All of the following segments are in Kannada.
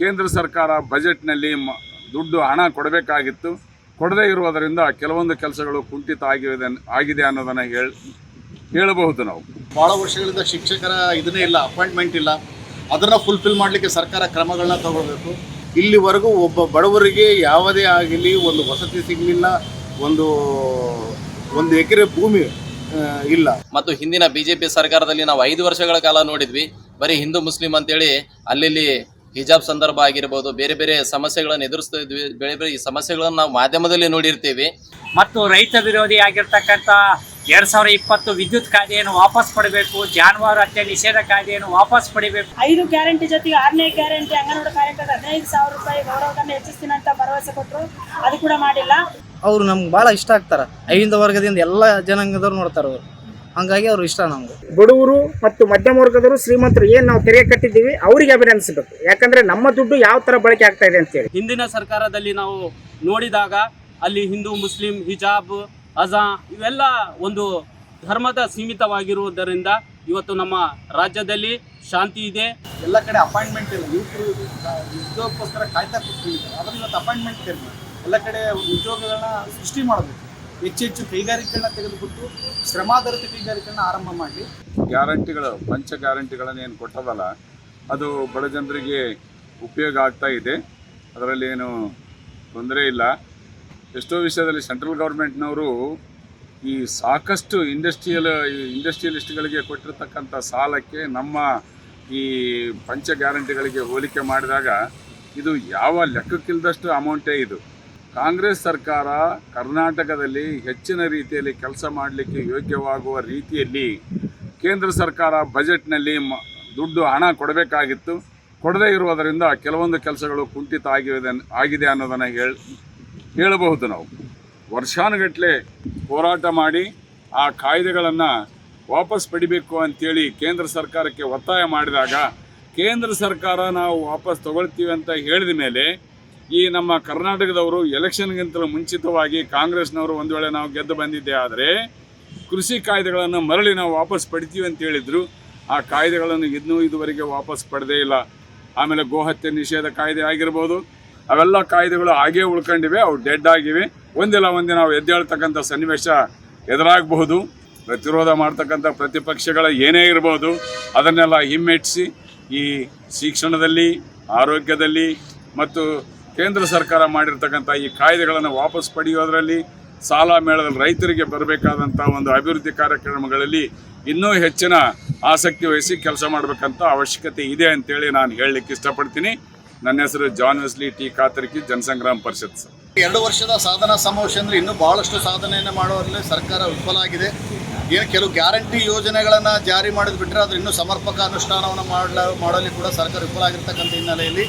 ಕೇಂದ್ರ ಸರ್ಕಾರ ಬಜೆಟ್ನಲ್ಲಿ ಮ ದುಡ್ಡು ಹಣ ಕೊಡಬೇಕಾಗಿತ್ತು. ಕೊಡದೇ ಇರುವುದರಿಂದ ಕೆಲವೊಂದು ಕೆಲಸಗಳು ಕುಂಠಿತ ಆಗಿದೆ ಆಗಿದೆ ಅನ್ನೋದನ್ನು ಹೇಳಿ ಹೇಳಬಹುದು ನಾವು. ಭಾಳ ವರ್ಷಗಳಿಂದ ಶಿಕ್ಷಕರ ಇದನ್ನೇ ಇಲ್ಲ ಅಪಾಯಿಂಟ್ಮೆಂಟ್ ಇಲ್ಲ. ಅದನ್ನು ಫುಲ್ಫಿಲ್ ಮಾಡಲಿಕ್ಕೆ ಸರ್ಕಾರ ಕ್ರಮಗಳನ್ನ ತಗೊಳ್ಬೇಕು ಇಲ್ಲಿವರೆಗೂ ಒಬ್ಬ ಬಡವರಿಗೆ ಯಾವುದೇ ಆಗಲಿ ಒಂದು ವಸತಿ ಸಿಗಲಿಲ್ಲ ಒಂದು ಒಂದು ಎಕರೆ ಭೂಮಿ ಇಲ್ಲ. ಮತ್ತು ಹಿಂದಿನ ಬಿಜೆಪಿ ಸರ್ಕಾರದಲ್ಲಿ ನಾವು ಐದು ವರ್ಷಗಳ ಕಾಲ ನೋಡಿದ್ವಿ. ಬರೀ ಹಿಂದೂ ಮುಸ್ಲಿಂ ಅಂತೇಳಿ ಅಲ್ಲಿ ಹಿಜಾಬ್ ಸಂದರ್ಭ ಆಗಿರ್ಬೋದು ಬೇರೆ ಬೇರೆ ಸಮಸ್ಯೆಗಳನ್ನು ಎದುರಿಸ್ತಾ ಇದ್ವಿ ಬೇರೆ ಬೇರೆ ಈ ಸಮಸ್ಯೆಗಳನ್ನು ನಾವು ಮಾಧ್ಯಮದಲ್ಲಿ ನೋಡಿರ್ತೀವಿ. ಮತ್ತು ರೈತ ವಿರೋಧಿ ಆಗಿರ್ತಕ್ಕಂಥ ಎರಡ್ ಸಾವಿರ ಇಪ್ಪತ್ತು ವಿದ್ಯುತ್ ಕಾಯ್ದೆಯನ್ನು ವಾಪಸ್ ಪಡಿಬೇಕು ಜಾನುವಾರು ಹತ್ಯೆ ನಿಷೇಧ ಕಾಯ್ದೆಯನ್ನು ವಾಪಸ್ ಪಡಿಬೇಕು. ಐದು ಗ್ಯಾರಂಟಿ ಜೊತೆಗೆ ಆರನೇ ಗ್ಯಾರಂಟಿ ಅಂಗನವಾಡಿ ಕಾರ್ಯಕರ್ತ ಹದಿನೈದು ಸಾವಿರ ರೂಪಾಯಿ ಗೌರವಧನ ಹೆಚ್ಚಿಸ್ತೀನಿ ಅಂತ ಭರವಸೆ ಕೊಟ್ಟರು ಅದು ಕೂಡ ಮಾಡಿಲ್ಲ. ಅವ್ರು ನಮ್ಗೆ ಭಾಳ ಇಷ್ಟ ಆಗ್ತಾರೆ. ಐದು ವರ್ಗದಿಂದ ಎಲ್ಲ ಜನಾಂಗದವ್ರು ನೋಡ್ತಾರೆ ಅವರು. ಹಂಗಾಗಿ ಅವ್ರು ಇಷ್ಟ ನಮ್ಗೆ. ಬಡವರು ಮತ್ತು ಮಧ್ಯಮ ವರ್ಗದವರು ಶ್ರೀಮಂತರು ಏನು ನಾವು ತೆರಿಗೆ ಕಟ್ಟಿದ್ದೀವಿ ಅವರಿಗೆ ಅಭಿನಂದಿಸಬೇಕು. ಯಾಕಂದ್ರೆ ನಮ್ಮ ದುಡ್ಡು ಯಾವ ತರ ಬಳಕೆ ಆಗ್ತಾ ಇದೆ ಅಂತ ಹೇಳಿ. ಹಿಂದಿನ ಸರ್ಕಾರದಲ್ಲಿ ನಾವು ನೋಡಿದಾಗ ಅಲ್ಲಿ ಹಿಂದೂ ಮುಸ್ಲಿಂ ಹಿಜಾಬ್ ಅಜಾ ಇವೆಲ್ಲ ಒಂದು ಧರ್ಮದ ಸೀಮಿತವಾಗಿರುವುದರಿಂದ ಇವತ್ತು ನಮ್ಮ ರಾಜ್ಯದಲ್ಲಿ ಶಾಂತಿ ಇದೆ. ಎಲ್ಲ ಕಡೆ ಅಪಾಯಿಂಟ್ಮೆಂಟ್ ಇಲ್ಲ. ಯುವಕರು ಉದ್ಯೋಗಕ್ಕೋಸ್ಕರ ಕಾಯ್ತಾ ಕೂತ್ಕೊಂಡಿದ್ದಾರೆ. ಅದನ್ನು ಇವತ್ತು ಅಪಾಯಿಂಟ್ಮೆಂಟ್ ಇಲ್ಲ. ಎಲ್ಲ ಕಡೆ ಉದ್ಯೋಗಗಳನ್ನ ಸೃಷ್ಟಿ ಮಾಡಬೇಕು. ಹೆಚ್ಚು ಹೆಚ್ಚು ಕೈಗಾರಿಕೆಗಳನ್ನ ತೆಗೆದುಬಿಟ್ಟು ಶ್ರಮಾಧಾರಿತ ಕೈಗಾರಿಕೆಗಳನ್ನ ಆರಂಭ ಮಾಡಿ ಗ್ಯಾರಂಟಿಗಳು, ಪಂಚ ಗ್ಯಾರಂಟಿಗಳನ್ನು ಏನು ಕೊಟ್ಟದಲ್ಲ ಅದು ಬಡ ಜನರಿಗೆ ಉಪಯೋಗ ಆಗ್ತಾ ಇದೆ. ಅದರಲ್ಲಿ ಏನು ತೊಂದರೆ ಇಲ್ಲ. ಎಷ್ಟೋ ವಿಷಯದಲ್ಲಿ ಸೆಂಟ್ರಲ್ ಗೌರ್ಮೆಂಟ್ನವರು ಈ ಸಾಕಷ್ಟು ಇಂಡಸ್ಟ್ರಿಯಲ್ ಇಂಡಸ್ಟ್ರಿಯಲಿಸ್ಟ್ಗಳಿಗೆ ಕೊಟ್ಟಿರ್ತಕ್ಕಂಥ ಸಾಲಕ್ಕೆ ನಮ್ಮ ಈ ಪಂಚ ಗ್ಯಾರಂಟಿಗಳಿಗೆ ಹೋಲಿಕೆ ಮಾಡಿದಾಗ ಇದು ಯಾವ ಲೆಕ್ಕಕ್ಕಿಲ್ಲದಷ್ಟು ಅಮೌಂಟೇ ಇದು. ಕಾಂಗ್ರೆಸ್ ಸರ್ಕಾರ ಕರ್ನಾಟಕದಲ್ಲಿ ಹೆಚ್ಚಿನ ರೀತಿಯಲ್ಲಿ ಕೆಲಸ ಮಾಡಲಿಕ್ಕೆ ಯೋಗ್ಯವಾಗುವ ರೀತಿಯಲ್ಲಿ ಕೇಂದ್ರ ಸರ್ಕಾರ ಬಜೆಟ್ನಲ್ಲಿ ದುಡ್ಡು ಹಣ ಕೊಡಬೇಕಾಗಿತ್ತು. ಕೊಡದೇ ಇರುವುದರಿಂದ ಕೆಲವೊಂದು ಕೆಲಸಗಳು ಕುಂಠಿತ ಆಗಿದೆ ಆಗಿದೆ ಅನ್ನೋದನ್ನು ಹೇಳಿ, ಹೇಳಬಹುದು ನಾವು. ವರ್ಷಾನುಗಟ್ಟಲೆ ಹೋರಾಟ ಮಾಡಿ ಆ ಕಾಯ್ದೆಗಳನ್ನು ವಾಪಸ್ ಪಡಿಬೇಕು ಅಂತೇಳಿ ಕೇಂದ್ರ ಸರ್ಕಾರಕ್ಕೆ ಒತ್ತಾಯ ಮಾಡಿದಾಗ, ಕೇಂದ್ರ ಸರ್ಕಾರ ನಾವು ವಾಪಸ್ ತಗೊಳ್ತೀವಿ ಅಂತ ಹೇಳಿದ ಮೇಲೆ ಈ ನಮ್ಮ ಕರ್ನಾಟಕದವರು ಎಲೆಕ್ಷನ್ಗಿಂತಲೂ ಮುಂಚಿತವಾಗಿ ಕಾಂಗ್ರೆಸ್ನವರು ಒಂದು ವೇಳೆ ನಾವು ಗೆದ್ದು ಬಂದಿದ್ದೆ ಆದರೆ ಕೃಷಿ ಕಾಯ್ದೆಗಳನ್ನು ಮರಳಿ ನಾವು ವಾಪಸ್ ಪಡಿತೀವಿ ಅಂತ ಹೇಳಿದ್ರು. ಆ ಕಾಯ್ದೆಗಳನ್ನು ಇನ್ನೂ ಇದುವರೆಗೆ ವಾಪಸ್ ಪಡೆದೇ ಇಲ್ಲ. ಆಮೇಲೆ ಗೋಹತ್ಯೆ ನಿಷೇಧ ಕಾಯ್ದೆ ಆಗಿರ್ಬೋದು. ಅವೆಲ್ಲ ಕಾಯ್ದೆಗಳು ಹಾಗೇ ಉಳ್ಕೊಂಡಿವೆ, ಅವು ಡೆಡ್ ಆಗಿವೆ. ಒಂದಿಲ್ಲ ಒಂದಿನ ನಾವು ಎದ್ದೇಳ್ತಕ್ಕಂಥ ಸನ್ನಿವೇಶ ಎದುರಾಗಬಹುದು. ಪ್ರತಿರೋಧ ಮಾಡ್ತಕ್ಕಂಥ ಪ್ರತಿಪಕ್ಷಗಳ ಏನೇ ಇರ್ಬೋದು, ಅದನ್ನೆಲ್ಲ ಹಿಮ್ಮೆಟ್ಟಿಸಿ ಈ ಶಿಕ್ಷಣದಲ್ಲಿ ಆರೋಗ್ಯದಲ್ಲಿ ಮತ್ತು ಕೇಂದ್ರ ಸರ್ಕಾರ ಮಾಡಿರ್ತಕ್ಕಂಥ ಈ ಕಾಯ್ದೆಗಳನ್ನು ವಾಪಸ್ ಪಡೆಯೋದರಲ್ಲಿ ಸಾಲ ಮೇಳದಲ್ಲಿ ರೈತರಿಗೆ ಬರಬೇಕಾದಂಥ ಒಂದು ಅಭಿವೃದ್ಧಿ ಕಾರ್ಯಕ್ರಮಗಳಲ್ಲಿ ಇನ್ನೂ ಹೆಚ್ಚಿನ ಆಸಕ್ತಿ ವಹಿಸಿ ಕೆಲಸ ಮಾಡಬೇಕಂತ ಅವಶ್ಯಕತೆ ಇದೆ ಅಂತೇಳಿ ನಾನು ಹೇಳಲಿಕ್ಕೆ ಇಷ್ಟಪಡ್ತೀನಿ. ನನ್ನ ಹೆಸರು John Wesley T Katarki, Janasangrama Parishat ಎರಡು ವರ್ಷದ ಸಾಧನಾ ಸಮಾವೇಶ ಅಂದರೆ ಇನ್ನೂ ಭಾಳಷ್ಟು ಸಾಧನೆಯನ್ನು ಮಾಡುವಲ್ಲಿ ಸರ್ಕಾರ ವಿಫಲ ಆಗಿದೆ. ಏನು ಕೆಲವು ಗ್ಯಾರಂಟಿ ಯೋಜನೆಗಳನ್ನು ಜಾರಿ ಮಾಡಿದ್ಬಿಟ್ರೆ ಅದ್ರ ಇನ್ನೂ ಸಮರ್ಪಕ ಅನುಷ್ಠಾನವನ್ನು ಮಾಡಲು ಮಾಡಲಿ ಕೂಡ ಸರ್ಕಾರ ವಿಫಲ ಆಗಿರ್ತಕ್ಕಂಥ ಹಿನ್ನೆಲೆಯಲ್ಲಿ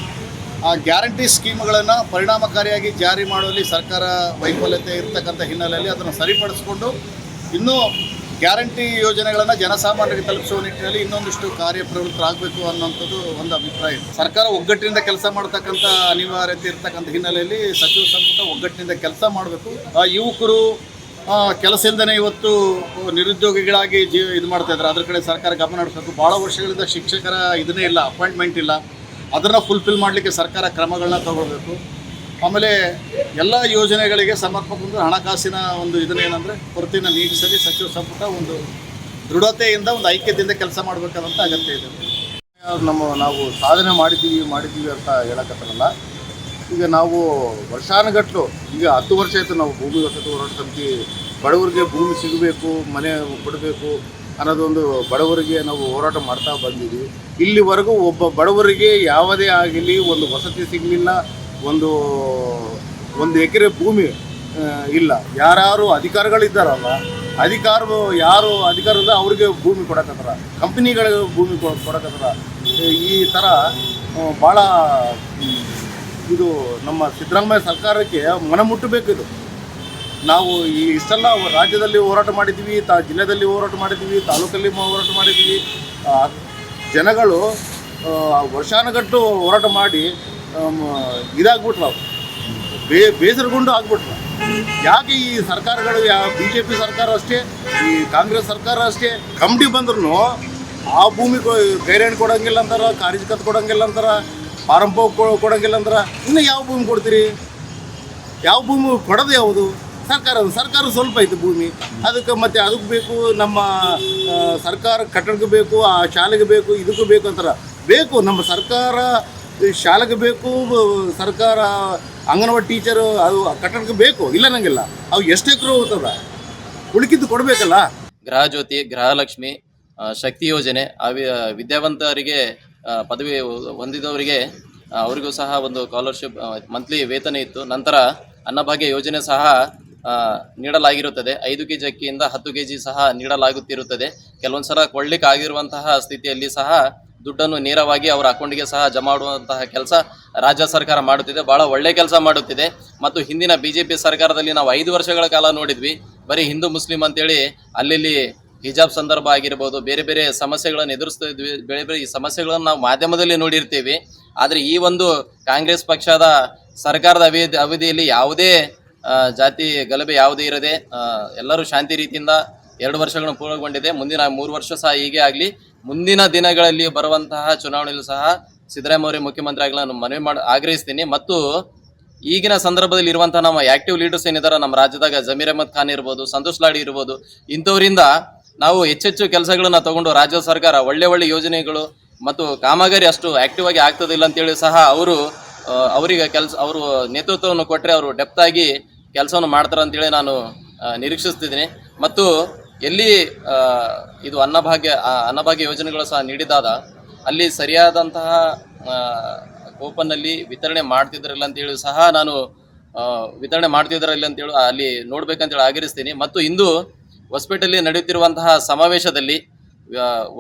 ಆ ಗ್ಯಾರಂಟಿ ಸ್ಕೀಮ್ಗಳನ್ನು ಪರಿಣಾಮಕಾರಿಯಾಗಿ ಜಾರಿ ಮಾಡುವಲ್ಲಿ ಸರ್ಕಾರ ವೈಫಲ್ಯತೆ ಇರತಕ್ಕಂಥ ಹಿನ್ನೆಲೆಯಲ್ಲಿ ಅದನ್ನು ಸರಿಪಡಿಸಿಕೊಂಡು ಇನ್ನೂ ಗ್ಯಾರಂಟಿ ಯೋಜನೆಗಳನ್ನು ಜನಸಾಮಾನ್ಯರಿಗೆ ತಲುಪಿಸುವ ನಿಟ್ಟಿನಲ್ಲಿ ಇನ್ನೊಂದಿಷ್ಟು ಕಾರ್ಯಪ್ರವೃತ್ತರಾಗಬೇಕು ಅನ್ನೋಂಥದ್ದು ಒಂದು ಅಭಿಪ್ರಾಯ. ಸರ್ಕಾರ ಒಗ್ಗಟ್ಟಿನಿಂದ ಕೆಲಸ ಮಾಡ್ತಕ್ಕಂಥ ಅನಿವಾರ್ಯತೆ ಇರತಕ್ಕಂಥ ಹಿನ್ನೆಲೆಯಲ್ಲಿ ಸಚಿವ ಸಂಪುಟ ಒಗ್ಗಟ್ಟಿನಿಂದ ಕೆಲಸ ಮಾಡಬೇಕು. ಆ, ಯುವಕರು ಕೆಲಸದಿಂದನೇ ಇವತ್ತು ನಿರುದ್ಯೋಗಿಗಳಾಗಿ ಜೀವ ಇದು ಮಾಡ್ತಾ ಇದ್ದಾರೆ. ಅದ್ರ ಕಡೆ ಸರ್ಕಾರ ಗಮನ ಹರಿಸಬೇಕು. ಭಾಳ ವರ್ಷಗಳಿಂದ ಶಿಕ್ಷಕರ ಇದನ್ನೇ ಇಲ್ಲ ಅಪಾಯಿಂಟ್ಮೆಂಟ್ ಇಲ್ಲ. ಅದನ್ನು ಫುಲ್ಫಿಲ್ ಮಾಡಲಿಕ್ಕೆ ಸರ್ಕಾರ ಕ್ರಮಗಳನ್ನ ತಗೊಳ್ಬೇಕು. ಆಮೇಲೆ ಎಲ್ಲ ಯೋಜನೆಗಳಿಗೆ ಸಮರ್ಪಕ ಒಂದು ಹಣಕಾಸಿನ ಒಂದು ಇದನ್ನೇನೆಂದರೆ ಕೊರತೆಯನ್ನು ನೀಗಿಸಲಿ ಸಚಿವ ಸಂಪುಟ ಒಂದು ದೃಢತೆಯಿಂದ ಒಂದು ಐಕ್ಯತೆಯಿಂದ ಕೆಲಸ ಮಾಡಬೇಕಾದಂಥ ಅಗತ್ಯ ಇದೆ. ನಮ್ಮ ನಾವು ಸಾಧನೆ ಮಾಡಿದ್ದೀವಿ ಮಾಡಿದ್ದೀವಿ ಅಂತ ಹೇಳಕತ್ತಾರಲ್ಲ ಈಗ ನಾವು ವರ್ಷಾನುಗಟ್ಟಲು ಈಗ ಹತ್ತು ವರ್ಷ ಆಯಿತು ನಾವು ಭೂಮಿ ವಸತಿ ಹೋರಾಟ ಸಮಿತಿ ಬಡವರಿಗೆ ಭೂಮಿ ಸಿಗಬೇಕು, ಮನೆ ಕೊಡಬೇಕು. ಅನ್ನೋದೊಂದು ಬಡವರಿಗೆ ನಾವು ಹೋರಾಟ ಮಾಡ್ತಾ ಬಂದಿದ್ದೀವಿ. ಇಲ್ಲಿವರೆಗೂ ಒಬ್ಬ ಬಡವರಿಗೆ ಯಾವುದೇ ಆಗಲಿ ಒಂದು ವಸತಿ ಸಿಗಲಿಲ್ಲ, ಒಂದು ಒಂದು ಎಕರೆ ಭೂಮಿ ಇಲ್ಲ. ಯಾರು ಅಧಿಕಾರಿಗಳಿದ್ದಾರಲ್ಲ ಅಧಿಕಾರ ಯಾರು ಅಧಿಕಾರ ಇಲ್ಲ ಅವ್ರಿಗೆ ಭೂಮಿ ಕೊಡಕತ್ತಾರ. ಕಂಪ್ನಿಗಳಿಗೆ ಭೂಮಿ ಕೊಡಕತ್ತಾರ. ಈ ಥರ ಭಾಳ ಇದು ನಮ್ಮ ಸಿದ್ದರಾಮಯ್ಯ ಸರ್ಕಾರಕ್ಕೆ ಮನ ಮುಟ್ಟಬೇಕಿದು ನಾವು ಈ ಇಷ್ಟೆಲ್ಲ ರಾಜ್ಯದಲ್ಲಿ ಹೋರಾಟ ಮಾಡಿದ್ದೀವಿ, ತಾ ಜಿಲ್ಲೆಯಲ್ಲಿ ಹೋರಾಟ ಮಾಡಿದ್ದೀವಿ, ತಾಲೂಕಲ್ಲಿ ಹೋರಾಟ ಮಾಡಿದ್ದೀವಿ. ಜನಗಳು ವರ್ಷಾನುಗಟ್ಟು ಹೋರಾಟ ಮಾಡಿ ಇದಾಗ್ಬಿಟ್ರು ಅವ್ರು. ಬೇ, ಬೇಸರಗೊಂಡು ಆಗ್ಬಿಟ್ರು. ಯಾಕೆ ಈ ಸರ್ಕಾರಗಳು ಯಾವ ಬಿ ಜೆ ಪಿ ಸರ್ಕಾರ ಅಷ್ಟೇ, ಈ ಕಾಂಗ್ರೆಸ್ ಸರ್ಕಾರ ಅಷ್ಟೇ ಕಮಿಟಿ ಬಂದ್ರು ಆ ಭೂಮಿ ಗೈರೇಣ್ ಕೊಡೋಂಗಿಲ್ಲ ಅಂತಾರ ಕಾರಿಜ್ ಕತ್ ಕೊಡಂಗಿಲ್ಲ ಅಂತಾರ, ಪಾರಂಪ ಕೊಡೋಂಗಿಲ್ಲ ಅಂದ್ರೆ ಇನ್ನು ಯಾವ ಭೂಮಿ ಕೊಡ್ತೀರಿ? ಯಾವ ಭೂಮಿ ಕೊಡೋದು ಯಾವುದು? ಸರ್ಕಾರ ಸರ್ಕಾರ ಸ್ವಲ್ಪ ಐತೆ ಭೂಮಿ. ಅದಕ್ಕೆ ಮತ್ತೆ ಅದಕ್ಕೆ ಬೇಕು ನಮ್ಮ ಸರ್ಕಾರ ಕಟ್ಟಡಕ್ಕೆ ಬೇಕು, ಆ ಶಾಲೆಗೆ ಬೇಕು, ಇದಕ್ಕೂ ಬೇಕು ಅಂತಾರೆ. ಬೇಕು, ನಮ್ಮ ಸರ್ಕಾರ ಶಾಲೆಗೆ ಬೇಕು, ಸರ್ಕಾರ ಅಂಗನವಾಡಿ ಟೀಚರು ಅದು ಕಟ್ಟಡಕ್ಕೆ ಬೇಕು, ಇಲ್ಲ ನಂಗಿಲ್ಲ ಅವು ಎಷ್ಟು ಎಕರೆ ಹೋಗ್ತದ ಉಳಿಕಿದ್ದು ಕೊಡಬೇಕಲ್ಲ? ಗೃಹ ಜ್ಯೋತಿ ಗೃಹಲಕ್ಷ್ಮಿ ಶಕ್ತಿ ಯೋಜನೆ ವಿದ್ಯಾವಂತರಿಗೆ ಪದವಿ ಹೊಂದಿದವರಿಗೆ ಅವರಿಗೂ ಸಹ ಒಂದು ಸ್ಕಾಲರ್ಶಿಪ್ ಮಂತ್ಲಿ ವೇತನ ಇತ್ತು. ನಂತರ ಅನ್ನಭಾಗ್ಯ ಯೋಜನೆ ಸಹ ನೀಡಲಾಗಿರುತ್ತದೆ. ಐದು ಕೆ ಜಿ ಅಕ್ಕಿಯಿಂದ ಹತ್ತು ಕೆ ಜಿ ಸಹ ನೀಡಲಾಗುತ್ತಿರುತ್ತದೆ. ಕೆಲವೊಂದು ಸಲ ಕೊಳ್ಳಿಕ್ಕೆ ಆಗಿರುವಂತಹ ಸ್ಥಿತಿಯಲ್ಲಿ ಸಹ ದುಡ್ಡನ್ನು ನೇರವಾಗಿ ಅವರ ಅಕೌಂಟ್ಗೆ ಸಹ ಜಮಾ ಮಾಡುವಂತಹ ಕೆಲಸ ರಾಜ್ಯ ಸರ್ಕಾರ ಮಾಡುತ್ತಿದೆ. ಬಹಳ ಒಳ್ಳೆ ಕೆಲಸ ಮಾಡುತ್ತಿದೆ. ಮತ್ತು ಹಿಂದಿನ ಬಿ ಜೆ ಪಿ ಸರ್ಕಾರದಲ್ಲಿ ನಾವು ಐದು ವರ್ಷಗಳ ಕಾಲ ನೋಡಿದ್ವಿ. ಬರೀ ಹಿಂದೂ ಮುಸ್ಲಿಂ ಅಂತೇಳಿ ಅಲ್ಲಿ ಹಿಜಾಬ್ ಸಂದರ್ಭ ಆಗಿರ್ಬೋದು, ಬೇರೆ ಬೇರೆ ಸಮಸ್ಯೆಗಳನ್ನು ಎದುರಿಸ್ತಾ ಇದ್ವಿ ಬೇರೆ ಬೇರೆ ಈ ಸಮಸ್ಯೆಗಳನ್ನು ನಾವು ಮಾಧ್ಯಮದಲ್ಲಿ ನೋಡಿರ್ತೀವಿ. ಆದರೆ ಈ ಒಂದು ಕಾಂಗ್ರೆಸ್ ಪಕ್ಷದ ಸರ್ಕಾರದ ಅವಧಿ ಅವಧಿಯಲ್ಲಿ ಯಾವುದೇ ಜಾತಿ ಗಲಭೆ ಯಾವುದೇ ಇರದೆ ಎಲ್ಲರೂ ಶಾಂತಿ ರೀತಿಯಿಂದ ಎರಡು ವರ್ಷಗಳನ್ನು ಪೂರ್ಣಗೊಂಡಿದೆ. ಮುಂದಿನ ಮೂರು ವರ್ಷ ಸಹ ಹೀಗೆ ಆಗಲಿ. ಮುಂದಿನ ದಿನಗಳಲ್ಲಿ ಬರುವಂತಹ ಚುನಾವಣೆಯಲ್ಲೂ ಸಹ ಸಿದ್ದರಾಮಯ್ಯ ಮುಖ್ಯಮಂತ್ರಿ ಆಗಲಿ ನಾನು ಮನವಿ ಮಾಡಿ, ಆಗ್ರಹಿಸ್ತೀನಿ. ಮತ್ತು ಈಗಿನ ಸಂದರ್ಭದಲ್ಲಿ ಇರುವಂತಹ ನಮ್ಮ ಆಕ್ಟಿವ್ ಲೀಡರ್ಸ್ ಏನಿದ್ದಾರೆ ನಮ್ಮ ರಾಜ್ಯದಾಗ ಜಮೀರ್ ಅಹಮದ್ ಖಾನ್ ಇರ್ಬೋದು, ಸಂತೋಷ್ ಲಾಡಿ ಇರ್ಬೋದು, ಇಂಥವರಿಂದ ನಾವು ಹೆಚ್ಚೆಚ್ಚು ಕೆಲಸಗಳನ್ನ ತಗೊಂಡು ರಾಜ್ಯ ಸರ್ಕಾರ ಒಳ್ಳೆ ಒಳ್ಳೆ ಯೋಜನೆಗಳು ಮತ್ತು ಕಾಮಗಾರಿ ಅಷ್ಟು ಆಕ್ಟಿವ್ ಆಗಿ ಆಗ್ತದಿಲ್ಲ ಅಂತೇಳಿ ಸಹ ಅವರು ಅವರಿಗೆ ಕೆಲಸ, ಅವರು ನೇತೃತ್ವವನ್ನು ಕೊಟ್ಟರೆ ಅವರು ಡೆಪ್ತ್ ಆಗಿ ಕೆಲಸವನ್ನು ಮಾಡ್ತಾರೆ ಅಂತೇಳಿ ನಾನು ನಿರೀಕ್ಷಿಸ್ತಿದ್ದೀನಿ. ಮತ್ತು ಎಲ್ಲಿ ಇದು ಅನ್ನಭಾಗ್ಯ ಅನ್ನಭಾಗ್ಯ ಯೋಜನೆಗಳು ಸಹ ನೀಡಿದಾದ ಅಲ್ಲಿ ಸರಿಯಾದಂತಹ ಕೂಪನ್ನಲ್ಲಿ ವಿತರಣೆ ಮಾಡ್ತಿದ್ರಲ್ಲ ಅಂತೇಳಿ ಸಹ ನಾನು ವಿತರಣೆ ಮಾಡ್ತಿದ್ರಲ್ಲ ಅಂತೇಳಿ ಅಲ್ಲಿ ನೋಡ್ಬೇಕಂತೇಳಿ ಆಗಿರಿಸ್ತೀನಿ ಮತ್ತು ಇಂದು ಹೊಸಪೇಟೆಯಲ್ಲಿ ನಡೆಯುತ್ತಿರುವಂತಹ ಸಮಾವೇಶದಲ್ಲಿ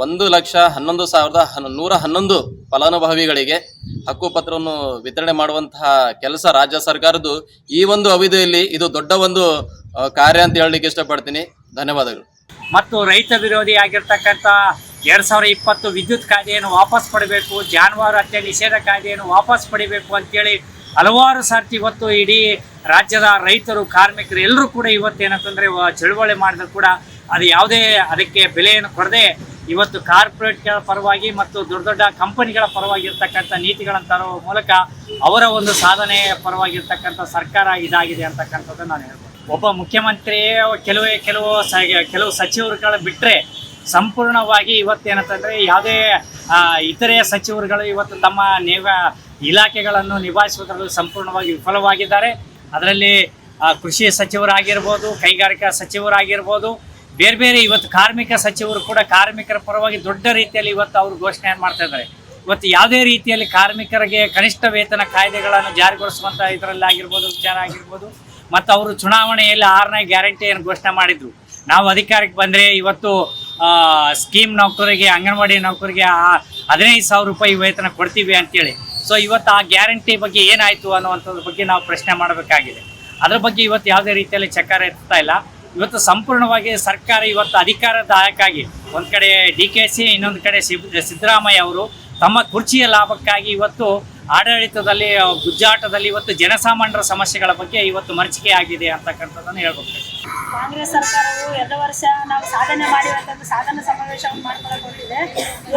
ಒಂದು ಲಕ್ಷ ಹನ್ನೊಂದು ಸಾವಿರದ ನೂರ ಹನ್ನೊಂದು ಫಲಾನುಭವಿಗಳಿಗೆ ಹಕ್ಕುಪತ್ರವನ್ನು ವಿತರಣೆ ಮಾಡುವಂತಹ ಕೆಲಸ ರಾಜ್ಯ ಸರ್ಕಾರದ್ದು. ಈ ಒಂದು ಅವಧಿಯಲ್ಲಿ ಇದು ದೊಡ್ಡ ಒಂದು ಕಾರ್ಯ ಅಂತ ಹೇಳಲಿಕ್ಕೆ ಇಷ್ಟಪಡ್ತೀನಿ. ಧನ್ಯವಾದಗಳು. ಮತ್ತು ರೈತ ವಿರೋಧಿ ಆಗಿರ್ತಕ್ಕಂಥ ಎರಡ್ ಸಾವಿರ ಇಪ್ಪತ್ತು ವಿದ್ಯುತ್ ಕಾಯ್ದೆಯನ್ನು ವಾಪಸ್ ಪಡಿಬೇಕು, ಜಾನುವಾರು ಹತ್ಯೆ ನಿಷೇಧ ಕಾಯ್ದೆಯನ್ನು ವಾಪಸ್ ಪಡಿಬೇಕು ಅಂತೇಳಿ ಹಲವಾರು ಸಾರ್ತಿ ಇವತ್ತು ಇಡೀ ರಾಜ್ಯದ ರೈತರು, ಕಾರ್ಮಿಕರು ಎಲ್ಲರೂ ಕೂಡ ಇವತ್ತೇನಂತಂದ್ರೆ ಚಳುವಳಿ ಮಾಡಿದ್ರು ಕೂಡ ಅದು ಯಾವುದೇ ಅದಕ್ಕೆ ಬೆಲೆಯನ್ನು ಕೊಡದೆ ಇವತ್ತು ಕಾರ್ಪೊರೇಟ್ಗಳ ಪರವಾಗಿ ಮತ್ತು ದೊಡ್ಡ ದೊಡ್ಡ ಕಂಪನಿಗಳ ಪರವಾಗಿರ್ತಕ್ಕಂಥ ನೀತಿಗಳನ್ನು ತರುವ ಮೂಲಕ ಅವರ ಒಂದು ಸಾಧನೆ ಪರವಾಗಿರ್ತಕ್ಕಂಥ ಸರ್ಕಾರ ಇದಾಗಿದೆ ಅಂತಕ್ಕಂಥದ್ದು ನಾನು ಹೇಳ್ಬೋದು. ಒಬ್ಬ ಮುಖ್ಯಮಂತ್ರಿ ಕೆಲವೇ ಕೆಲವು ಸ ಕೆಲವು ಸಚಿವರುಗಳ ಬಿಟ್ಟರೆ ಸಂಪೂರ್ಣವಾಗಿ ಇವತ್ತೇನಂತಂದರೆ ಯಾವುದೇ ಇತರೆ ಸಚಿವರುಗಳು ಇವತ್ತು ತಮ್ಮ ನೇವ ಇಲಾಖೆಗಳನ್ನು ನಿಭಾಯಿಸುವುದರಲ್ಲಿ ಸಂಪೂರ್ಣವಾಗಿ ವಿಫಲವಾಗಿದ್ದಾರೆ. ಅದರಲ್ಲಿ ಕೃಷಿ ಸಚಿವರಾಗಿರ್ಬೋದು, ಕೈಗಾರಿಕಾ ಸಚಿವರಾಗಿರ್ಬೋದು ಬೇರೆ ಬೇರೆ ಇವತ್ತು ಕಾರ್ಮಿಕ ಸಚಿವರು ಕೂಡ ಕಾರ್ಮಿಕರ ಪರವಾಗಿ ದೊಡ್ಡ ರೀತಿಯಲ್ಲಿ ಇವತ್ತು ಅವರು ಘೋಷಣೆಯನ್ನು ಮಾಡ್ತಾ ಇದ್ದಾರೆ. ಇವತ್ತು ಯಾವುದೇ ರೀತಿಯಲ್ಲಿ ಕಾರ್ಮಿಕರಿಗೆ ಕನಿಷ್ಠ ವೇತನ ಕಾಯ್ದೆಗಳನ್ನು ಜಾರಿಗೊಳಿಸುವಂಥ ಇದರಲ್ಲಿ ಆಗಿರ್ಬೋದು, ವಿಚಾರ ಆಗಿರ್ಬೋದು, ಮತ್ತು ಅವರು ಚುನಾವಣೆಯಲ್ಲಿ ಆರನೇ ಗ್ಯಾರಂಟಿಯನ್ನು ಘೋಷಣೆ ಮಾಡಿದ್ರು. ನಾವು ಅಧಿಕಾರಕ್ಕೆ ಬಂದರೆ ಇವತ್ತು ಸ್ಕೀಮ್ ನೌಕರಿಗೆ ಅಂಗನವಾಡಿ ನೌಕರಿಗೆ ಹದಿನೈದು ಸಾವಿರ ರೂಪಾಯಿ ವೇತನ ಕೊಡ್ತೀವಿ ಅಂತೇಳಿ. ಸೊ ಇವತ್ತು ಆ ಗ್ಯಾರಂಟಿ ಬಗ್ಗೆ ಏನಾಯಿತು ಅನ್ನುವಂಥದ್ರ ಬಗ್ಗೆ ನಾವು ಪ್ರಶ್ನೆ ಮಾಡಬೇಕಾಗಿದೆ. ಅದ್ರ ಬಗ್ಗೆ ಇವತ್ತು ಯಾವುದೇ ರೀತಿಯಲ್ಲಿ ಚಕಾರ ಎತ್ತಾ ಇಲ್ಲ. ಇವತ್ತು ಸಂಪೂರ್ಣವಾಗಿ ಸರ್ಕಾರ ಇವತ್ತು ಅಧಿಕಾರದಾಯಕ್ಕಾಗಿ ಒಂದು ಕಡೆ ಡಿ ಕೆ ಸಿ, ಇನ್ನೊಂದು ಕಡೆ ಸಿದ್ದರಾಮಯ್ಯ ಅವರು ತಮ್ಮ ಕುರ್ಚಿಯ ಲಾಭಕ್ಕಾಗಿ ಇವತ್ತು ಆಡಳಿತದಲ್ಲಿ, ಗುಜ್ಜಾಟದಲ್ಲಿ ಇವತ್ತು ಜನಸಾಮಾನ್ಯರ ಸಮಸ್ಯೆಗಳ ಬಗ್ಗೆ ಇವತ್ತು ಮರಚಿಕೆ ಆಗಿದೆ ಅಂತಕ್ಕಂಥದ್ದನ್ನು ಹೇಳ್ಬೋದು. ಕಾಂಗ್ರೆಸ್ ಸರ್ಕಾರವು ಎರಡು ವರ್ಷ ನಾವು ಸಾಧನೆ ಮಾಡಿರುವಂಥದ್ದು ಸಾಧನೆ ಸಮಾವೇಶವನ್ನು ಮಾಡ್ಕೊಳ್ಳೋಕೆ ಹೊರಟಿದೆ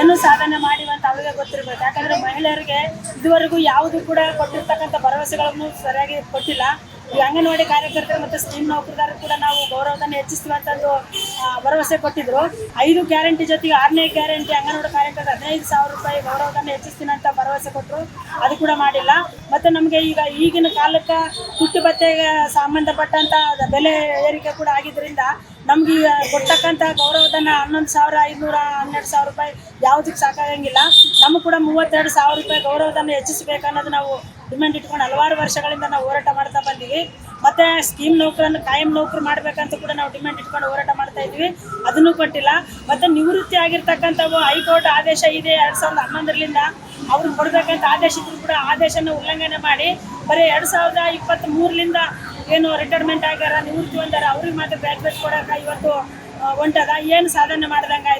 ಏನು ಸಾಧನೆ ಮಾಡಿವಂತ ಅವರಿಗೆ ಗೊತ್ತಿರಬೇಕು. ಯಾಕಂದ್ರೆ ಮಹಿಳೆಯರಿಗೆ ಇದುವರೆಗೂ ಯಾವುದು ಕೂಡ ಕೊಟ್ಟಿರ್ತಕ್ಕಂಥ ಭರವಸೆಗಳನ್ನು ಸರಿಯಾಗಿ ಕೊಟ್ಟಿಲ್ಲ. ಈ ಅಂಗನವಾಡಿ ಕಾರ್ಯಕರ್ತರು ಮತ್ತು ಸ್ಕೀಮ್ ನೌಕರದಾರರು ಕೂಡ ನಾವು ಗೌರವವನ್ನು ಹೆಚ್ಚಿಸ್ತೀವಿ ಅಂತಂದು ಭರವಸೆ ಕೊಟ್ಟಿದ್ರು. ಐದು ಗ್ಯಾರಂಟಿ ಜೊತೆಗೆ ಆರನೇ ಗ್ಯಾರಂಟಿ ಅಂಗನವಾಡಿ ಕಾರ್ಯಕರ್ತರು ಹದಿನೈದು ಸಾವಿರ ರೂಪಾಯಿ ಗೌರವವನ್ನು ಹೆಚ್ಚಿಸ್ತೀನಿ ಅಂತ ಭರವಸೆ ಕೊಟ್ಟರು ಅದು ಕೂಡ ಮಾಡಿಲ್ಲ. ಮತ್ತು ನಮಗೆ ಈಗ ಈಗಿನ ಕಾಲಕ್ಕೆ ಹುಟ್ಟು ಬತ್ತೆಗೆ ಸಂಬಂಧಪಟ್ಟಂಥ ಬೆಲೆ ಏರಿಕೆ ಕೂಡ ಆಗಿದ್ದರಿಂದ ನಮ್ಗೆ ಈಗ ಕೊಡ್ತಕ್ಕಂಥ ಗೌರವಧನ ಹನ್ನೊಂದು ಸಾವಿರ, ಐದುನೂರ ಹನ್ನೆರಡು ಸಾವಿರ ರೂಪಾಯಿ ಯಾವುದಕ್ಕೆ ಸಾಕಾಗಂಗಿಲ್ಲ. ನಮಗೆ ಕೂಡ ಮೂವತ್ತೆರಡು ಸಾವಿರ ರೂಪಾಯಿ ಗೌರವಧನ ಹೆಚ್ಚಿಸಬೇಕನ್ನೋದು ನಾವು ಡಿಮ್ಯಾಂಡ್ ಇಟ್ಕೊಂಡು ಹಲವಾರು ವರ್ಷಗಳಿಂದ ನಾವು ಹೋರಾಟ ಮಾಡ್ತಾ ಬಂದೀವಿ. ಮತ್ತು ಸ್ಕೀಮ್ ನೌಕರನ್ನು ಕಾಯಂ ನೌಕರು ಮಾಡಬೇಕಂತ ಕೂಡ ನಾವು ಡಿಮ್ಯಾಂಡ್ ಇಟ್ಕೊಂಡು ಹೋರಾಟ ಮಾಡ್ತಾ ಇದ್ವಿ. ಅದನ್ನು ಕೊಟ್ಟಿಲ್ಲ. ಮತ್ತು ನಿವೃತ್ತಿ ಆಗಿರ್ತಕ್ಕಂಥವು ಹೈಕೋರ್ಟ್ ಆದೇಶ ಇದೆ ಎರಡು ಸಾವಿರದ ಹನ್ನೊಂದರಿಂದ ಅವ್ರು ಕೊಡಬೇಕಂತ ಆದೇಶ ಇದ್ರು ಕೂಡ ಆದೇಶನ ಉಲ್ಲಂಘನೆ ಮಾಡಿ ಬರೀ ಎರಡು ಸಾವಿರದ ಇಪ್ಪತ್ತ್ ಮೂರರಿಂದ ಏನು ರಿಟೈರ್ಮೆಂಟ್ ಆಗ್ಯಾರ, ನಿವೃತ್ತಿ ಹೊಂದಾರ, ಅವ್ರಿಗೆ ಮಾತ್ರ ಬ್ಯಾಕ್ ಕೊಡೋಕೆ ಇವತ್ತು ಹೊಂಟದ. ಏನು ಸಾಧನೆ ಮಾಡ್ದಂಗೆ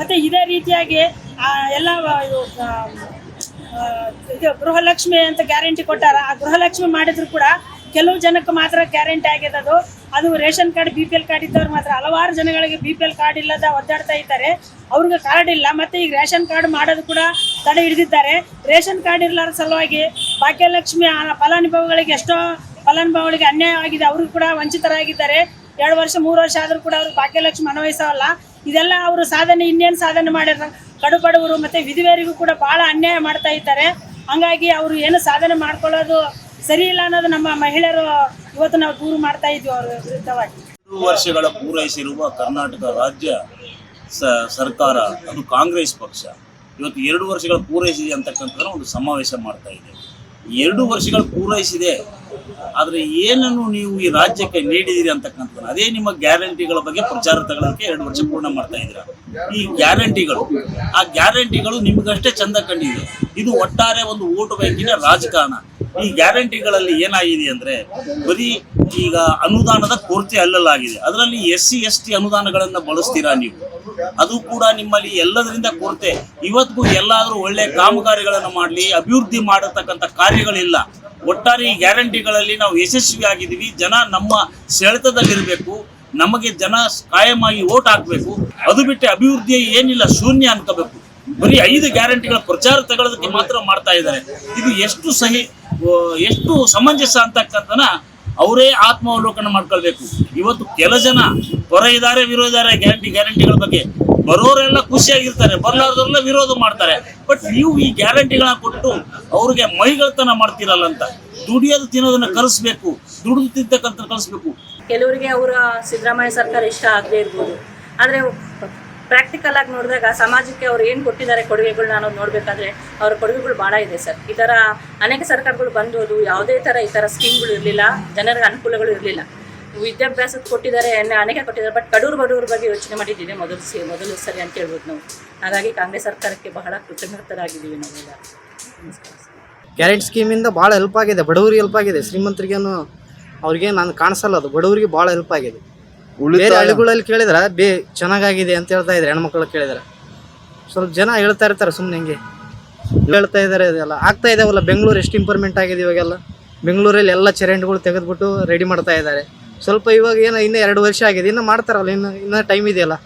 ಮತ್ತು ಇದೇ ರೀತಿಯಾಗಿ ಎಲ್ಲ ಇದು, ಗೃಹಲಕ್ಷ್ಮಿ ಅಂತ ಗ್ಯಾರಂಟಿ ಕೊಟ್ಟಾರ. ಆ ಗೃಹಲಕ್ಷ್ಮಿ ಮಾಡಿದ್ರು ಕೂಡ ಕೆಲವು ಜನಕ್ಕೆ ಮಾತ್ರ ಗ್ಯಾರಂಟಿ ಆಗಿದೆ ಅದು. ಅದು ration card B P L card ಇದ್ದವ್ರು ಮಾತ್ರ. ಹಲವಾರು ಜನಗಳಿಗೆ ಬಿ ಪಿ ಎಲ್ ಕಾರ್ಡ್ ಇಲ್ಲದ ಒದ್ದಾಡ್ತಾ ಇದ್ದಾರೆ. ಅವ್ರಿಗೆ ಕಾರ್ಡ್ ಇಲ್ಲ. ಮತ್ತೆ ಈಗ ರೇಷನ್ ಕಾರ್ಡ್ ಮಾಡೋದು ಕೂಡ ತಡೆ ಹಿಡಿದಿದ್ದಾರೆ. ರೇಷನ್ ಕಾರ್ಡ್ ಇರಲಾರ ಸಲುವಾಗಿ ಭಾಗ್ಯಲಕ್ಷ್ಮಿ ಫಲಾನುಭವಿಗಳಿಗೆ ಎಷ್ಟೋ ಫಲಾನುಭವಿಗಳಿಗೆ ಅನ್ಯಾಯವಾಗಿದೆ. ಅವರು ಕೂಡ ವಂಚಿತರಾಗಿದ್ದಾರೆ. ಎರಡು ವರ್ಷ, ಮೂರು ವರ್ಷ ಆದರೂ ಕೂಡ ಅವರು ಭಾಗ್ಯಲಕ್ಷ್ಮಿ ಅನ್ವಯಿಸವಲ್ಲ ಇದೆಲ್ಲ ಅವರು ಸಾಧನೆ, ಇನ್ನೇನು ಸಾಧನೆ ಮಾಡಿರ ಕಡು ಬಡವರು ಮತ್ತೆ ವಿಧವೆಯರಿಗೂ ಕೂಡ ಭಾಳ ಅನ್ಯಾಯ ಮಾಡ್ತಾ ಇದ್ದಾರೆ. ಹಂಗಾಗಿ ಅವರು ಏನು ಸಾಧನೆ ಮಾಡ್ಕೊಳ್ಳೋದು ಸರಿ ಇಲ್ಲ ಅನ್ನೋದು ನಮ್ಮ ಮಹಿಳೆಯರು ಇವತ್ತು ನಾವು ದೂರು ಮಾಡ್ತಾ ಇದ್ವಿ ಅವರ ವಿರುದ್ಧವಾಗಿ. ಎರಡು ವರ್ಷಗಳ ಪೂರೈಸಿರುವ ಕರ್ನಾಟಕ ರಾಜ್ಯ ಸರ್ಕಾರ, ಅದು ಕಾಂಗ್ರೆಸ್ ಪಕ್ಷ. ಇವತ್ತು ಎರಡು ವರ್ಷಗಳ ಪೂರೈಸಿದೆ ಅಂತಕ್ಕಂಥದ್ದು ಒಂದು ಸಮಾವೇಶ ಮಾಡ್ತಾ ಇದೆ. ಎರಡು ವರ್ಷಗಳು ಪೂರೈಸಿದೆ ಆದರೆ ಏನನ್ನು ನೀವು ಈ ರಾಜ್ಯಕ್ಕೆ ನೀಡಿದಿರಿ ಅಂತಕ್ಕಂಥದ್ದು ಅದೇ ನಿಮ್ಮ ಗ್ಯಾರಂಟಿಗಳ ಬಗ್ಗೆ ಪ್ರಚಾರ ತಗೊಳ್ಳೋದಕ್ಕೆ ಎರಡು ವರ್ಷ ಪೂರ್ಣ ಮಾಡ್ತಾ ಇದ್ದೀರಾ. ಈ ಗ್ಯಾರಂಟಿಗಳು, ಆ ಗ್ಯಾರಂಟಿಗಳು ನಿಮಗಷ್ಟೇ ಚಂದ ಕಂಡಿದೆ. ಇದು ಒಟ್ಟಾರೆ ಒಂದು ಓಟು ಬ್ಯಾಂಕಿನ ರಾಜಕಾರಣ. ಈ ಗ್ಯಾರಂಟಿಗಳಲ್ಲಿ ಏನಾಗಿದೆ ಅಂದ್ರೆ, ಬರೀ ಈಗ ಅನುದಾನದ ಕೊರತೆ ಅಲ್ಲಲಾಗಿದೆ ಅದರಲ್ಲಿ ಎಸ್ ಸಿ, ಎಸ್ ಟಿ ಅನುದಾನಗಳನ್ನ ಬಳಸ್ತೀರಾ ನೀವು? ಅದು ಕೂಡ ನಿಮ್ಮಲ್ಲಿ ಎಲ್ಲದರಿಂದ ಕೊರತೆ. ಇವತ್ತಿಗೂ ಎಲ್ಲಾದ್ರೂ ಒಳ್ಳೆ ಕಾಮಗಾರಿಗಳನ್ನು ಮಾಡಲಿ, ಅಭಿವೃದ್ಧಿ ಮಾಡತಕ್ಕಂಥ ಕಾರ್ಯಗಳಿಲ್ಲ. ಒಟ್ಟಾರೆ ಈ ಗ್ಯಾರಂಟಿಗಳಲ್ಲಿ ನಾವು ಯಶಸ್ವಿ ಆಗಿದ್ದೀವಿ ಜನ ನಮ್ಮ ಸೆಳೆತದಲ್ಲಿರಬೇಕು. ನಮಗೆ ಜನ ಕಾಯಮಾಗಿ ಓಟ್ ಹಾಕಬೇಕು. ಅದು ಬಿಟ್ಟು ಅಭಿವೃದ್ಧಿ ಏನಿಲ್ಲ, ಶೂನ್ಯ ಅನ್ಕೋಬೇಕು. ಬರೀ ಐದು ಗ್ಯಾರಂಟಿಗಳ ಪ್ರಚಾರ ತಗೊಳ್ಳೋದಕ್ಕೆ ಮಾತ್ರ ಮಾಡ್ತಾ ಇದ್ದಾರೆ. ಇದು ಎಷ್ಟು ಸಹಿ ಎಷ್ಟು ಸಮಂಜಸ ಅಂತಕ್ಕಂಥನ ಅವರೇ ಆತ್ಮಾವಲೋಕನ ಮಾಡ್ಕೊಳ್ಬೇಕು. ಇವತ್ತು ಕೆಲ ಜನ ಹೊರ ಇದ್ದಾರೆ ವಿರೋಧಾರೆ ಗ್ಯಾರಂಟಿ, ಗ್ಯಾರಂಟಿಗಳ ಬಗ್ಗೆ. ಬರೋರೆಲ್ಲ ಖುಷಿಯಾಗಿರ್ತಾರೆ, ಬರ್ಲಾರ್ದವ್ರೆಲ್ಲ ವಿರೋಧ ಮಾಡ್ತಾರೆ. ಬಟ್ ನೀವು ಈ ಗ್ಯಾರಂಟಿಗಳನ್ನ ಕೊಟ್ಟು ಅವ್ರಿಗೆ ಮೈಗಳತನ ಮಾಡ್ತಿರಲ್ಲ ಅಂತ, ದುಡಿಯೋದು ತಿನ್ನೋದನ್ನ ಕಲಿಸ್ಬೇಕು, ದುಡಿದು ತಿಂತಕ್ಕಂಥ ಕಲಿಸ್ಬೇಕು. ಕೆಲವರಿಗೆ ಅವರ ಸಿದ್ದರಾಮಯ್ಯ ಸರ್ಕಾರ ಇಷ್ಟ ಆಗದೆ ಇರ್ಬೋದು. ಆದರೆ ಪ್ರಾಕ್ಟಿಕಲ್ ಆಗಿ ನೋಡಿದಾಗ ಸಮಾಜಕ್ಕೆ ಅವ್ರು ಏನು ಕೊಟ್ಟಿದ್ದಾರೆ ಕೊಡುಗೆಗಳನ್ನ ನಾವು ನೋಡಬೇಕಾದ್ರೆ ಅವ್ರ ಕೊಡುಗೆಗಳು ಭಾಳ ಇದೆ ಸರ್. ಈ ಥರ ಅನೇಕ ಸರ್ಕಾರಗಳು ಬಂದೋದು, ಯಾವುದೇ ಥರ ಈ ಥರ ಸ್ಕೀಮ್ಗಳು ಇರಲಿಲ್ಲ, ಜನರಿಗೆ ಅನುಕೂಲಗಳು ಇರಲಿಲ್ಲ. ವಿದ್ಯಾಭ್ಯಾಸಕ್ಕೆ ಕೊಟ್ಟಿದ್ದಾರೆ ಅನೇಕ ಕೊಟ್ಟಿದ್ದಾರೆ ಬಟ್ ಕಡೂರು ಬಡವ್ರ ಬಗ್ಗೆ ಯೋಚನೆ ಮಾಡಿದ್ದೀವಿ ಮೊದಲು ಸಿ ಮೊದಲು ಸರಿ ಅಂತ ಹೇಳ್ಬೋದು ನಾವು. ಹಾಗಾಗಿ ಕಾಂಗ್ರೆಸ್ ಸರ್ಕಾರಕ್ಕೆ ಬಹಳ ಕೃತಜ್ಞತರಾಗಿದ್ದೀವಿ ನಾವೆಲ್ಲ. ಗ್ಯಾರಂಟಿ ಸ್ಕೀಮಿಂದ ಭಾಳ ಹೆಲ್ಪ್ ಆಗಿದೆ ಬಡವರಿಗೆ ಹೆಲ್ಪ್ ಆಗಿದೆ. ಶ್ರೀಮಂತರಿಗೇನು ಅವ್ರಿಗೆ ನಾನು ಕಾಣಿಸಲ್ಲ ಅದು ಬಡವರಿಗೆ ಭಾಳ ಹೆಲ್ಪ್ ಆಗಿದೆ. ಬೇರೆ ಹಳ್ಳಿಗಳಲ್ಲಿ ಕೇಳಿದ್ರೆ ಬೇ ಚೆನ್ನಾಗಾಗಿದೆ ಅಂತ ಹೇಳ್ತಾ ಇದ್ದಾರೆ ಹೆಣ್ಮಕ್ಳು ಕೇಳಿದ್ರೆ. ಸ್ವಲ್ಪ ಜನ ಹೇಳ್ತಾ ಇರ್ತಾರೆ ಸುಮ್ಮನೆ ಹಿಂಗೆ. ಹೇಳ್ತಾ ಇದ್ದಾರೆ ಇದೆಲ್ಲ ಆಗ್ತಾ ಇದಾವಲ್ಲ ಬೆಂಗಳೂರು ಎಷ್ಟು ಇಂಪ್ರೂವ್ಮೆಂಟ್ ಆಗಿದೆ ಇವಾಗೆಲ್ಲ. ಬೆಂಗಳೂರಲ್ಲಿ ಎಲ್ಲ ಚರಂಡಿಗಳು ತೆಗೆದ್ಬಿಟ್ಟು ರೆಡಿ ಮಾಡ್ತಾ ಇದ್ದಾರೆ. ಸ್ವಲ್ಪ ಇವಾಗ ಏನೋ ಇನ್ನೂ ಎರಡು ವರ್ಷ ಆಗಿದೆ ಇನ್ನು ಮಾಡ್ತಾರಲ್ಲ ಇನ್ನು ಇನ್ನೂ ಟೈಮ್ ಇದೆಯಲ್ಲ.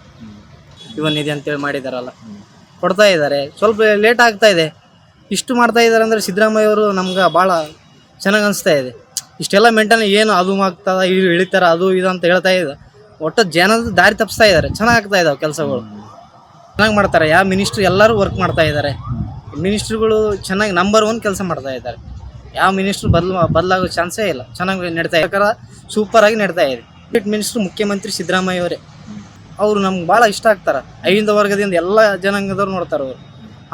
ಇವನ್ ಇದೆ ಅಂತೇಳಿ ಮಾಡಿದಾರಲ್ಲ. ಕೊಡ್ತಾ ಇದ್ದಾರೆ ಸ್ವಲ್ಪ ಲೇಟ್ ಆಗ್ತಾ ಇದೆ. ಇಷ್ಟು ಮಾಡ್ತಾ ಇದ್ದಾರೆ ಅಂದರೆ ಸಿದ್ದರಾಮಯ್ಯ ಅವರು ನಮ್ಗೆ ಭಾಳ ಚೆನ್ನಾಗಿ ಅನಿಸ್ತಾ ಇದೆ. ಇಷ್ಟೆಲ್ಲ ಮೇಂಟೈನ್ ಏನು ಅದು ಆಗ್ತದ ಇದು ಇಳಿತಾರ ಅದು ಇದು ಅಂತ ಹೇಳ್ತಾ ಇದೆ ಒಟ್ಟು ಜನದ ದಾರಿ ತಪ್ಪಿಸ್ತಾ ಇದ್ದಾರೆ ಚೆನ್ನಾಗಿ ಆಗ್ತಾ ಇದಾವೆ ಕೆಲಸಗಳು. ಚೆನ್ನಾಗಿ ಮಾಡ್ತಾರೆ ಯಾವ ಮಿನಿಸ್ಟ್ರು ಎಲ್ಲರೂ ವರ್ಕ್ ಮಾಡ್ತಾ ಇದ್ದಾರೆ ಮಿನಿಸ್ಟ್ರುಗಳು ಚೆನ್ನಾಗಿ ನಂಬರ್ ಒನ್ ಕೆಲಸ ಮಾಡ್ತಾ ಇದ್ದಾರೆ. ಯಾವ ಮಿನಿಸ್ಟ್ರು ಬದಲ ಬದಲಾಗೋ ಚಾನ್ಸೇ ಇಲ್ಲ. ಚೆನ್ನಾಗಿ ನಡೀತಾ ಇದೆ. ಸೂಪರಾಗಿ ನಡೀತಾ ಇದೆ. ಬಿಟ್ ಮಿನಿಸ್ಟ್ರು ಮುಖ್ಯಮಂತ್ರಿ ಸಿದ್ದರಾಮಯ್ಯ ಅವರೇ. ಅವರು ನಮ್ಗೆ ಭಾಳ ಇಷ್ಟ ಆಗ್ತಾರೆ. ಐವಿಂದ ವರ್ಗದಿಂದ ಎಲ್ಲ ಜನಾಂಗದವ್ರು ನೋಡ್ತಾರೆ ಅವರು.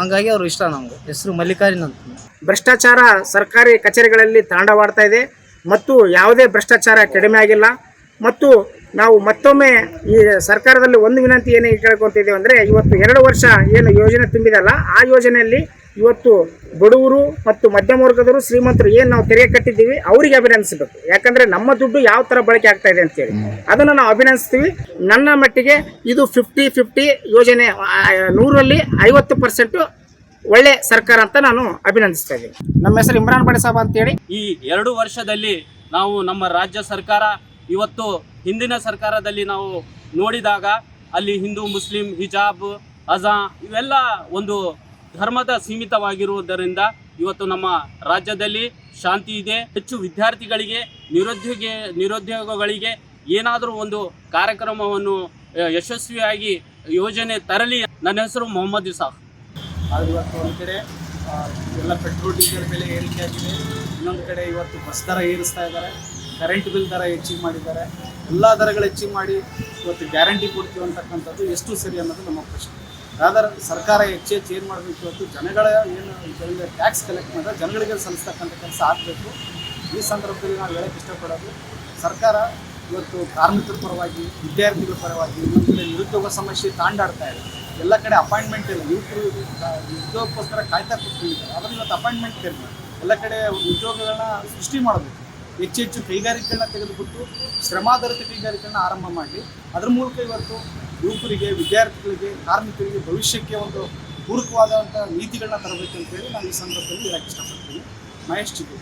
ಹಂಗಾಗಿ ಅವ್ರು ಇಷ್ಟ ನಮ್ಗೆ. ಹೆಸರು ಮಲ್ಲಿಕಾರ್ಜುನ್ ಅಂತ. ಭ್ರಷ್ಟಾಚಾರ ಸರ್ಕಾರಿ ಕಚೇರಿಗಳಲ್ಲಿ ತಾಂಡವಾಡ್ತಾ ಇದೆ. ಮತ್ತು ಯಾವುದೇ ಭ್ರಷ್ಟಾಚಾರ ಕಡಿಮೆ ಆಗಿಲ್ಲ. ಮತ್ತು ನಾವು ಮತ್ತೊಮ್ಮೆ ಈ ಸರ್ಕಾರದಲ್ಲಿ ಒಂದು ವಿನಂತಿ ಏನು ಕೇಳ್ಕೊತಿದ್ದೇವೆ ಅಂದರೆ, ಇವತ್ತು ಎರಡು ವರ್ಷ ಏನು ಯೋಜನೆ ತುಂಬಿದಲ್ಲ, ಆ ಯೋಜನೆಯಲ್ಲಿ ಇವತ್ತು ಬಡವರು ಮತ್ತು ಮಧ್ಯಮ ವರ್ಗದವರು ಶ್ರೀಮಂತರು ಏನು ನಾವು ತೆರಿಗೆ ಕಟ್ಟಿದ್ದೀವಿ ಅವರಿಗೆ ಅಭಿನಂದಿಸಬೇಕು. ಯಾಕಂದರೆ ನಮ್ಮ ದುಡ್ಡು ಯಾವ ಥರ ಬಳಕೆ ಆಗ್ತಾ ಇದೆ ಅಂತೇಳಿ ಅದನ್ನು ನಾವು ಅಭಿನಂದಿಸ್ತೀವಿ. ನನ್ನ ಮಟ್ಟಿಗೆ ಇದು ಫಿಫ್ಟಿ ಫಿಫ್ಟಿ ಯೋಜನೆ ನೂರರಲ್ಲಿ ನೂರಲ್ಲಿ ಐವತ್ತು ಪರ್ಸೆಂಟು ಒಳ್ಳೆ ಸರ್ಕಾರ ಅಂತ ನಾನು ಅಭಿನಂದಿಸ್ತಾ ಇದ್ದೀನಿ. ನಮ್ಮ ಹೆಸರು ಇಮ್ರಾನ್ ಬಡಸಾಬ್ ಅಂತೇಳಿ ಈ ಎರಡು ವರ್ಷದಲ್ಲಿ ನಾವು ನಮ್ಮ ರಾಜ್ಯ ಸರ್ಕಾರ ಇವತ್ತು ಹಿಂದಿನ ಸರ್ಕಾರದಲ್ಲಿ ನಾವು ನೋಡಿದಾಗ ಅಲ್ಲಿ ಹಿಂದೂ ಮುಸ್ಲಿಂ ಹಿಜಾಬ್ ಅಜಾ ಇವೆಲ್ಲ ಒಂದು ಧರ್ಮದ ಸೀಮಿತವಾಗಿರುವುದರಿಂದ ಇವತ್ತು ನಮ್ಮ ರಾಜ್ಯದಲ್ಲಿ ಶಾಂತಿ ಇದೆ. ಹೆಚ್ಚು ವಿದ್ಯಾರ್ಥಿಗಳಿಗೆ, ನಿರುದ್ಯೋಗ, ನಿರುದ್ಯೋಗಗಳಿಗೆ ಏನಾದರೂ ಒಂದು ಕಾರ್ಯಕ್ರಮವನ್ನು ಯಶಸ್ವಿಯಾಗಿ ಯೋಜನೆ ತರಲಿ. ನನ್ನ ಹೆಸರು ಮೊಹಮ್ಮದ್ ಇಸಾಫ್ ಆದರೆ ಇವತ್ತು ಒಂದು ಕಡೆ ಎಲ್ಲ ಪೆಟ್ರೋಲ್, ಡೀಸೆಲ್ ಬೆಲೆ ಏರಿಕೆ ಆಗಿದೆ ಇನ್ನೊಂದು ಕಡೆ ಇವತ್ತು ಬಸ್ ದರ ಏರಿಸ್ತಾ ಇದ್ದಾರೆ. ಕರೆಂಟ್ ಬಿಲ್ ದರ ಹೆಚ್ಚಿಗೆ ಮಾಡಿದ್ದಾರೆ. ಎಲ್ಲ ದರಗಳು ಹೆಚ್ಚಿಗೆ ಮಾಡಿ ಇವತ್ತು ಗ್ಯಾರಂಟಿ ಕೊಡ್ತೀವಿ ಅಂತಕ್ಕಂಥದ್ದು ಎಷ್ಟು ಸರಿ ಅನ್ನೋದು ನಮ್ಮ ಪ್ರಶ್ನೆ. ರಾದರ್ ಸರ್ಕಾರ ಹೆಚ್ಚು ಹೆಚ್ಚು ಏನು ಮಾಡಬೇಕು ಇವತ್ತು? ಜನಗಳ ಏನು ಟ್ಯಾಕ್ಸ್ ಕಲೆಕ್ಟ್ ಮಾಡಿದ್ರೆ ಜನಗಳಿಗೆ ಸಲ್ಲಿಸ್ತಕ್ಕಂಥ ಕೆಲಸ ಆಗಬೇಕು. ಈ ಸಂದರ್ಭದಲ್ಲಿ ನಾವು ಹೇಳಕ್ಕೆ ಇಷ್ಟಪಡೋದು, ಸರ್ಕಾರ ಇವತ್ತು ಕಾರ್ಮಿಕರ ಪರವಾಗಿ, ವಿದ್ಯಾರ್ಥಿಗಳ ಪರವಾಗಿ ಕಡೆ ನಿರುದ್ಯೋಗ ಸಮಸ್ಯೆ ತಾಂಡಾಡ್ತಾ ಇದೆ. ಎಲ್ಲ ಕಡೆ ಅಪಾಯಿಂಟ್ಮೆಂಟ್ ಇಲ್ಲ. ಯುವಕರು ಉದ್ಯೋಗಕ್ಕೋಸ್ಕರ ಕಾಯ್ತಾ ಕೂತ್ಕೊಂಡಿದ್ದಾರೆ. ಅದನ್ನು ಇವತ್ತು ಅಪಾಯಿಂಟ್ಮೆಂಟ್ ತೆರೆ ಎಲ್ಲ ಕಡೆ ಉದ್ಯೋಗಗಳನ್ನ ಸೃಷ್ಟಿ ಮಾಡಬೇಕು. ಹೆಚ್ಚು ಹೆಚ್ಚು ಕೈಗಾರಿಕೆಗಳನ್ನ ತೆಗೆದುಬಿಟ್ಟು ಶ್ರಮಾಧಾರಿತ ಕೈಗಾರಿಕೆಗಳನ್ನ ಆರಂಭ ಮಾಡಿ. ಅದ್ರ ಮೂಲಕ ಇವತ್ತು ಯುವಕರಿಗೆ, ವಿದ್ಯಾರ್ಥಿಗಳಿಗೆ, ಕಾರ್ಮಿಕರಿಗೆ ಭವಿಷ್ಯಕ್ಕೆ ಒಂದು ಪೂರಕವಾದಂಥ ನೀತಿಗಳನ್ನ ಅಂತೇಳಿ ನಾನು ಈ ಸಂದರ್ಭದಲ್ಲಿ ಹೇಳಕ್ಕೆ ಇಷ್ಟಪಡ್ತೀನಿ. ಮಹೇಶ್ ಚಿಕ್ಕೂರು